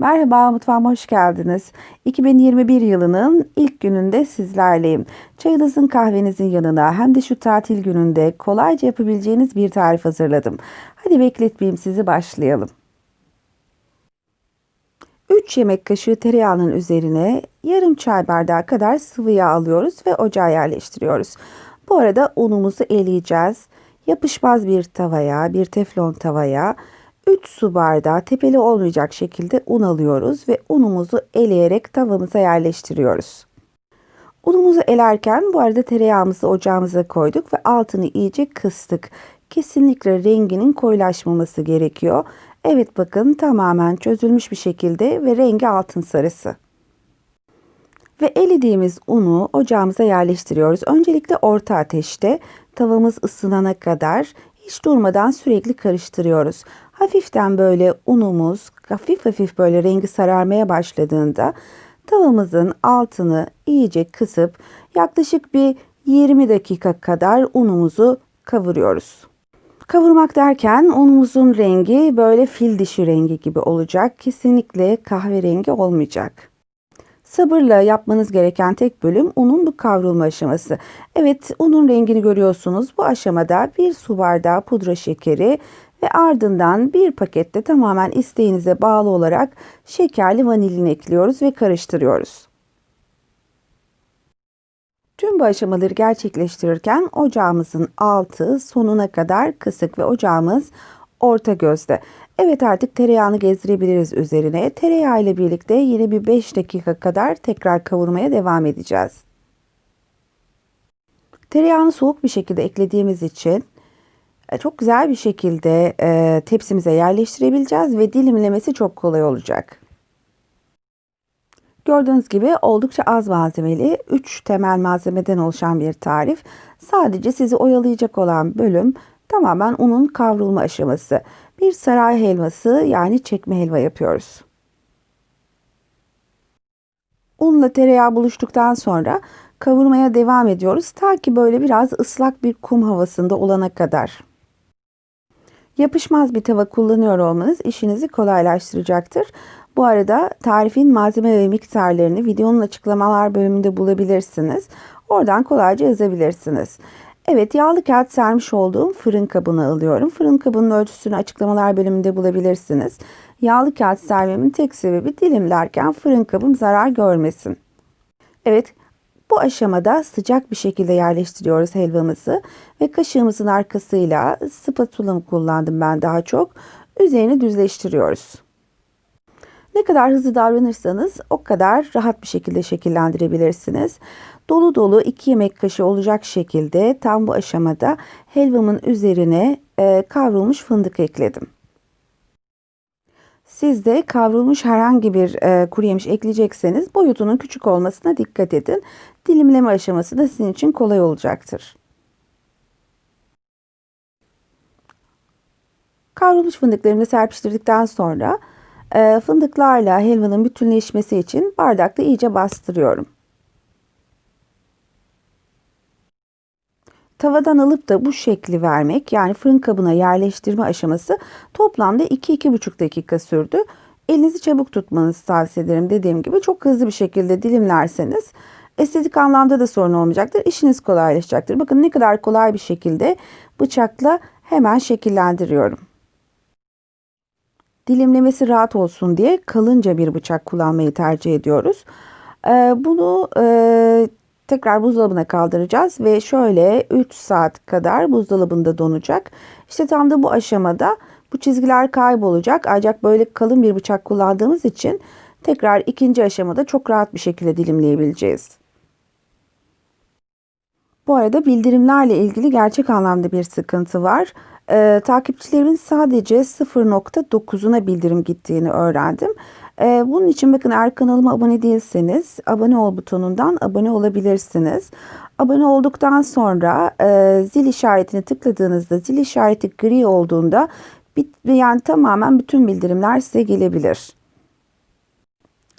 Merhaba, mutfağıma hoş geldiniz. 2021 yılının ilk gününde sizlerleyim. Çayınızın kahvenizin yanına hem de şu tatil gününde kolayca yapabileceğiniz bir tarif hazırladım. Hadi bekletmeyeyim sizi başlayalım. 3 yemek kaşığı tereyağının üzerine yarım çay bardağı kadar sıvı yağ alıyoruz ve ocağa yerleştiriyoruz. Bu arada unumuzu eleyeceğiz. Yapışmaz bir tavaya, bir teflon tavaya 3 su bardağı tepeli olmayacak şekilde un alıyoruz ve unumuzu eleyerek tavamıza yerleştiriyoruz. Unumuzu elerken bu arada tereyağımızı ocağımıza koyduk ve altını iyice kıstık. Kesinlikle renginin koyulaşmaması gerekiyor. Evet bakın tamamen çözülmüş bir şekilde ve rengi altın sarısı. Ve elediğimiz unu ocağımıza yerleştiriyoruz. Öncelikle orta ateşte tavamız ısınana kadar hiç durmadan sürekli karıştırıyoruz. Hafiften böyle unumuz hafif hafif böyle rengi sararmaya başladığında tavamızın altını iyice kısıp yaklaşık bir 20 dakika kadar unumuzu kavuruyoruz. Kavurmak derken unumuzun rengi böyle fil dişi rengi gibi olacak. Kesinlikle kahverengi olmayacak. Sabırla yapmanız gereken tek bölüm unun bu kavrulma aşaması. Evet unun rengini görüyorsunuz. Bu aşamada bir su bardağı pudra şekeri ve ardından bir pakette tamamen isteğinize bağlı olarak şekerli vanilin ekliyoruz ve karıştırıyoruz. Tüm bu aşamaları gerçekleştirirken ocağımızın altı sonuna kadar kısık ve ocağımız orta gözde. Evet artık tereyağını gezdirebiliriz üzerine. Tereyağı ile birlikte yine bir 5 dakika kadar tekrar kavurmaya devam edeceğiz. Tereyağını soğuk bir şekilde eklediğimiz için çok güzel bir şekilde e, tepsimize yerleştirebileceğiz ve dilimlemesi çok kolay olacak. Gördüğünüz gibi oldukça az malzemeli 3 temel malzemeden oluşan bir tarif. Sadece sizi oyalayacak olan bölüm tamamen unun kavrulma aşaması. Bir saray helvası yani çekme helva yapıyoruz. Unla tereyağı buluştuktan sonra kavurmaya devam ediyoruz. Ta ki böyle biraz ıslak bir kum havasında olana kadar. Yapışmaz bir tava kullanıyor olmanız işinizi kolaylaştıracaktır. Bu arada tarifin malzeme ve miktarlarını videonun açıklamalar bölümünde bulabilirsiniz. Oradan kolayca yazabilirsiniz. Evet yağlı kağıt sermiş olduğum fırın kabını alıyorum. Fırın kabının ölçüsünü açıklamalar bölümünde bulabilirsiniz. Yağlı kağıt sermemin tek sebebi dilimlerken fırın kabım zarar görmesin. Evet bu aşamada sıcak bir şekilde yerleştiriyoruz helvamızı ve kaşığımızın arkasıyla spatula kullandım ben daha çok. Üzerini düzleştiriyoruz. Ne kadar hızlı davranırsanız o kadar rahat bir şekilde şekillendirebilirsiniz. Dolu dolu 2 yemek kaşığı olacak şekilde tam bu aşamada helvamın üzerine e, kavrulmuş fındık ekledim. Siz de kavrulmuş herhangi bir e, kuru yemiş ekleyecekseniz boyutunun küçük olmasına dikkat edin. Dilimleme aşaması da sizin için kolay olacaktır. Kavrulmuş fındıklarımı serpiştirdikten sonra e, fındıklarla helvanın bütünleşmesi için bardakta iyice bastırıyorum. Tavadan alıp da bu şekli vermek yani fırın kabına yerleştirme aşaması toplamda 2-2,5 dakika sürdü. Elinizi çabuk tutmanızı tavsiye ederim. Dediğim gibi çok hızlı bir şekilde dilimlerseniz estetik anlamda da sorun olmayacaktır. İşiniz kolaylaşacaktır. Bakın ne kadar kolay bir şekilde bıçakla hemen şekillendiriyorum. Dilimlemesi rahat olsun diye kalınca bir bıçak kullanmayı tercih ediyoruz. Ee, bunu e, tekrar buzdolabına kaldıracağız ve şöyle 3 saat kadar buzdolabında donacak. İşte tam da bu aşamada bu çizgiler kaybolacak. Ancak böyle kalın bir bıçak kullandığımız için tekrar ikinci aşamada çok rahat bir şekilde dilimleyebileceğiz. Bu arada bildirimlerle ilgili gerçek anlamda bir sıkıntı var. Ee, takipçilerimin sadece 0.9'una bildirim gittiğini öğrendim. Ee, bunun için bakın eğer kanalıma abone değilseniz abone ol butonundan abone olabilirsiniz. Abone olduktan sonra e, zil işaretini tıkladığınızda zil işareti gri olduğunda yani tamamen bütün bildirimler size gelebilir.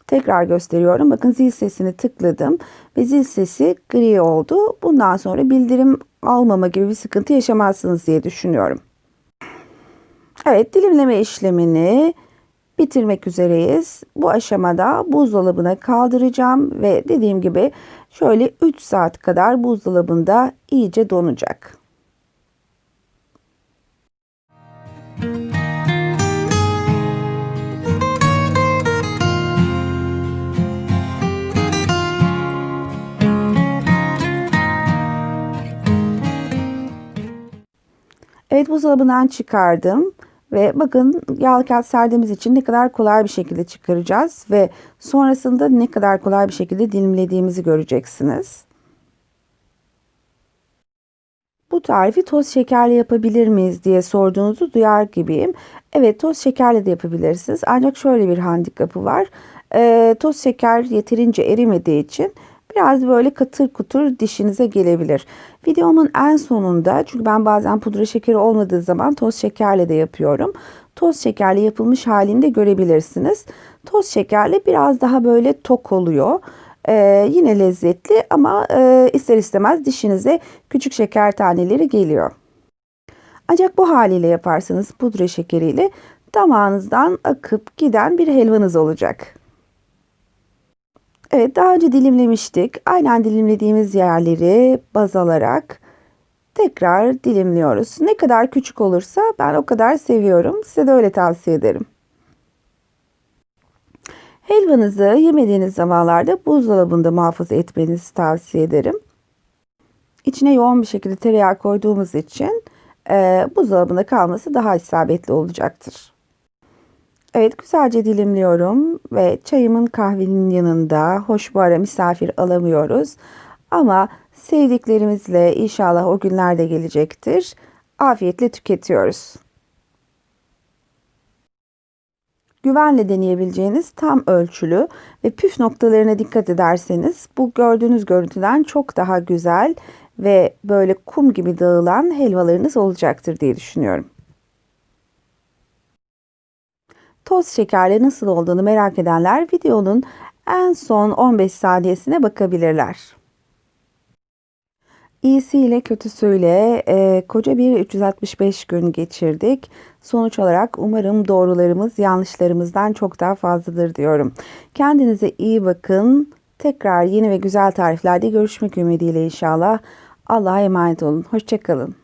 Tekrar gösteriyorum. Bakın zil sesini tıkladım ve zil sesi gri oldu. Bundan sonra bildirim almama gibi bir sıkıntı yaşamazsınız diye düşünüyorum. Evet dilimleme işlemini bitirmek üzereyiz. Bu aşamada buzdolabına kaldıracağım ve dediğim gibi şöyle 3 saat kadar buzdolabında iyice donacak. Evet buzdolabından çıkardım. Ve bakın yağlı kağıt serdiğimiz için ne kadar kolay bir şekilde çıkaracağız ve sonrasında ne kadar kolay bir şekilde dilimlediğimizi göreceksiniz. Bu tarifi toz şekerle yapabilir miyiz diye sorduğunuzu duyar gibiyim. Evet toz şekerle de yapabilirsiniz ancak şöyle bir handikapı var. E, toz şeker yeterince erimediği için biraz böyle katır kutur dişinize gelebilir. Videomun en sonunda çünkü ben bazen pudra şekeri olmadığı zaman toz şekerle de yapıyorum. Toz şekerle yapılmış halini de görebilirsiniz. Toz şekerle biraz daha böyle tok oluyor. Ee, yine lezzetli ama e, ister istemez dişinize küçük şeker taneleri geliyor. Ancak bu haliyle yaparsanız pudra şekeriyle damağınızdan akıp giden bir helvanız olacak. Evet daha önce dilimlemiştik. Aynen dilimlediğimiz yerleri baz alarak tekrar dilimliyoruz. Ne kadar küçük olursa ben o kadar seviyorum. Size de öyle tavsiye ederim. Helvanızı yemediğiniz zamanlarda buzdolabında muhafaza etmenizi tavsiye ederim. İçine yoğun bir şekilde tereyağı koyduğumuz için e, buzdolabında kalması daha isabetli olacaktır. Evet güzelce dilimliyorum ve çayımın kahvenin yanında hoş bu ara misafir alamıyoruz. Ama sevdiklerimizle inşallah o günler de gelecektir. Afiyetle tüketiyoruz. Güvenle deneyebileceğiniz tam ölçülü ve püf noktalarına dikkat ederseniz bu gördüğünüz görüntüden çok daha güzel ve böyle kum gibi dağılan helvalarınız olacaktır diye düşünüyorum. Toz şekerle nasıl olduğunu merak edenler videonun en son 15 saniyesine bakabilirler. İyisiyle kötüsüyle e, koca bir 365 gün geçirdik. Sonuç olarak umarım doğrularımız yanlışlarımızdan çok daha fazladır diyorum. Kendinize iyi bakın. Tekrar yeni ve güzel tariflerde görüşmek ümidiyle inşallah. Allah'a emanet olun. Hoşçakalın.